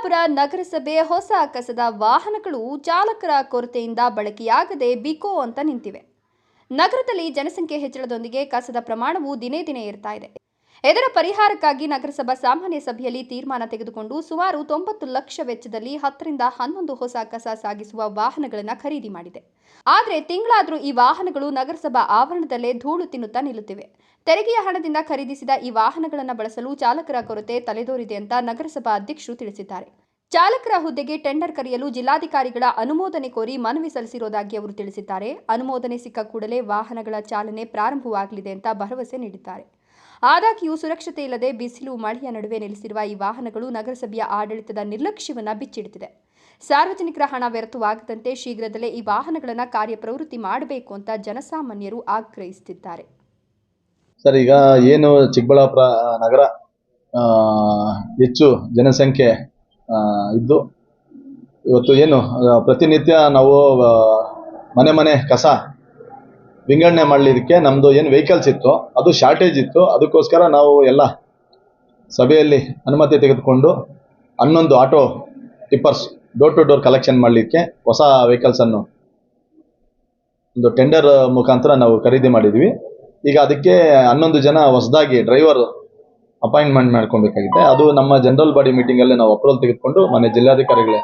ಚಿಕ್ಕಬಳ್ಳಾಪುರ ನಗರಸಭೆ ಹೊಸ ಕಸದ ವಾಹನಗಳು ಚಾಲಕರ ಕೊರತೆಯಿಂದ ಬಳಕೆಯಾಗದೆ ಬಿಕೋ ಅಂತ ನಿಂತಿವೆ. ನಗರದಲ್ಲಿ ಜನಸಂಖ್ಯೆ ಹೆಚ್ಚಳದೊಂದಿಗೆ ಕಸದ ಪ್ರಮಾಣವು ದಿನೇ ದಿನೇ ಇರ್ತಾ ಇದೆ. ಇದರ ಪರಿಹಾರಕ್ಕಾಗಿ ನಗರಸಭಾ ಸಾಮಾನ್ಯ ಸಭೆಯಲ್ಲಿ ತೀರ್ಮಾನ ತೆಗೆದುಕೊಂಡು ಸುಮಾರು ತೊಂಬತ್ತು ಲಕ್ಷ ವೆಚ್ಚದಲ್ಲಿ ಹತ್ತರಿಂದ ಹನ್ನೊಂದು ಹೊಸ ಕಸ ಸಾಗಿಸುವ ವಾಹನಗಳನ್ನು ಖರೀದಿ ಮಾಡಿದೆ. ಆದರೆ ತಿಂಗಳಾದರೂ ಈ ವಾಹನಗಳು ನಗರಸಭಾ ಆವರಣದಲ್ಲೇ ಧೂಳು ತಿನ್ನುತ್ತಾ ನಿಲ್ಲುತ್ತಿವೆ. ತೆರಿಗೆಯ ಹಣದಿಂದ ಖರೀದಿಸಿದ ಈ ವಾಹನಗಳನ್ನು ಬಳಸಲು ಚಾಲಕರ ಕೊರತೆ ತಲೆದೋರಿದೆ ಅಂತ ನಗರಸಭಾ ಅಧ್ಯಕ್ಷರು ತಿಳಿಸಿದ್ದಾರೆ. ಚಾಲಕರ ಹುದ್ದೆಗೆ ಟೆಂಡರ್ ಕರೆಯಲು ಜಿಲ್ಲಾಧಿಕಾರಿಗಳ ಅನುಮೋದನೆ ಕೋರಿ ಮನವಿ ಸಲ್ಲಿಸಿರುವುದಾಗಿ ಅವರು ತಿಳಿಸಿದ್ದಾರೆ. ಅನುಮೋದನೆ ಸಿಕ್ಕ ಕೂಡಲೇ ವಾಹನಗಳ ಚಾಲನೆ ಪ್ರಾರಂಭವಾಗಲಿದೆ ಅಂತ ಭರವಸೆ ನೀಡಿದ್ದಾರೆ. ಆದಾಗ್ಯೂ ಸುರಕ್ಷತೆ ಇಲ್ಲದೆ ಬಿಸಿಲು, ಮಳೆಯ ನಡುವೆ ನಿಲ್ಲಿಸಿರುವ ಈ ವಾಹನಗಳು ನಗರಸಭೆಯ ಆಡಳಿತದ ನಿರ್ಲಕ್ಷ್ಯವನ್ನ ಬಿಚ್ಚಿಡುತ್ತಿದೆ ಸಾರ್ವಜನಿಕರ ಹಣ ವ್ಯರ್ಥವಾಗದಂತೆ ಶೀಘ್ರದಲ್ಲೇ ಈ ವಾಹನಗಳನ್ನು ಕಾರ್ಯಪ್ರವೃತ್ತಿ ಮಾಡಬೇಕು ಅಂತ ಜನಸಾಮಾನ್ಯರು ಆಗ್ರಹಿಸುತ್ತಿದ್ದಾರೆ. ಸರ್, ಈಗ ಏನು ಚಿಕ್ಕಬಳ್ಳಾಪುರ ನಗರ ಹೆಚ್ಚು ಜನಸಂಖ್ಯೆ ಇದ್ದು. ಇವತ್ತು ಏನು ಪ್ರತಿನಿತ್ಯ ನಾವು ಮನೆ ಮನೆ ಕಸ ವಿಂಗಡಣೆ ಮಾಡಲಿಕ್ಕೆ ನಮ್ಮದು ಏನು ವೆಹಿಕಲ್ಸ್ ಇತ್ತು, ಅದು ಶಾರ್ಟೇಜ್ ಇತ್ತು. ಅದಕ್ಕೋಸ್ಕರ ನಾವು ಎಲ್ಲ ಸಭೆಯಲ್ಲಿ ಅನುಮತಿ ತೆಗೆದುಕೊಂಡು ಹನ್ನೊಂದು auto tippers door to door collection ಮಾಡಲಿಕ್ಕೆ ಹೊಸ ವೆಹಿಕಲ್ಸನ್ನು ಒಂದು ಟೆಂಡರ್ ಮುಖಾಂತರ ನಾವು ಖರೀದಿ ಮಾಡಿದ್ವಿ. ಈಗ ಅದಕ್ಕೆ ಹನ್ನೊಂದು ಜನ ಹೊಸದಾಗಿ ಡ್ರೈವರ್ ಅಪಾಯಿಂಟ್ಮೆಂಟ್ ಮಾಡ್ಕೊಬೇಕಾಗಿದೆ ಅದು ನಮ್ಮ ಜನರಲ್ ಬಾಡಿ ಮೀಟಿಂಗಲ್ಲೇ ನಾವು ಅಪ್ರೂವಲ್ ತೆಗೆದುಕೊಂಡು ಮನೆ ಜಿಲ್ಲಾಧಿಕಾರಿಗಳೇ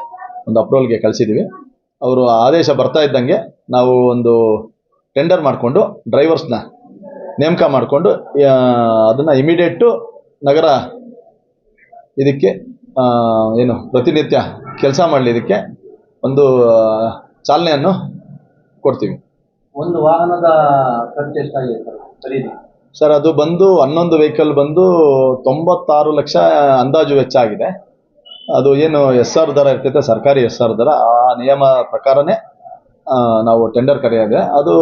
ಒಂದು ಅಪ್ರೂವಲ್ಗೆ ಕಳಿಸಿದ್ದೀವಿ ಅವರು ಆದೇಶ ಬರ್ತಾ ಇದ್ದಂಗೆ ನಾವು ಒಂದು ಟೆಂಡರ್ ಮಾಡಿಕೊಂಡು ಡ್ರೈವರ್ಸ್ನ ನೇಮಕ ಮಾಡಿಕೊಂಡು ಅದನ್ನು ಇಮಿಡಿಯೇಟು ನಗರ ಇದಕ್ಕೆ ಏನು ಪ್ರತಿನಿತ್ಯ ಕೆಲಸ ಮಾಡಲಿದ್ದಕ್ಕೆ ಒಂದು ಚಾಲನೆಯನ್ನು ಕೊಡ್ತೀವಿ. ಒಂದು ವಾಹನದ ಖರ್ಚು ಎಷ್ಟಾಗಿದೆ ಸರ್? ಖರೀದಿ? ಸರ್, ಅದು ಬಂದು ಹನ್ನೊಂದು ವೆಹಿಕಲ್ ಬಂದು ತೊಂಬತ್ತಾರು ಲಕ್ಷ ಅಂದಾಜು ವೆಚ್ಚ ಆಗಿದೆ. ಅದು ಏನು ಎಸ್ ಆರ್ ದರ ಇರ್ತೈತೆ, ಸರ್ಕಾರಿ ಎಸ್ ಆರ್ ದರ. ಆ ನಿಯಮ ಪ್ರಕಾರನೇ ನಾವು ಟೆಂಡರ್ ಕರೆಯೋದೆ. ಅದು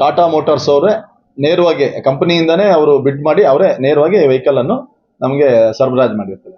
ಟಾಟಾ ಮೋಟರ್ಸ್ ಅವರೇ ನೇರವಾಗಿ, ಕಂಪನಿಯಿಂದನೇ ಅವರು ಬಿಡ್ ಮಾಡಿ ಅವರೇ ನೇರವಾಗಿ ವೆಹಿಕಲ್ ಅನ್ನು ನಮಗೆ ಸರಬರಾಜು ಮಾಡಿರ್ತಾರೆ.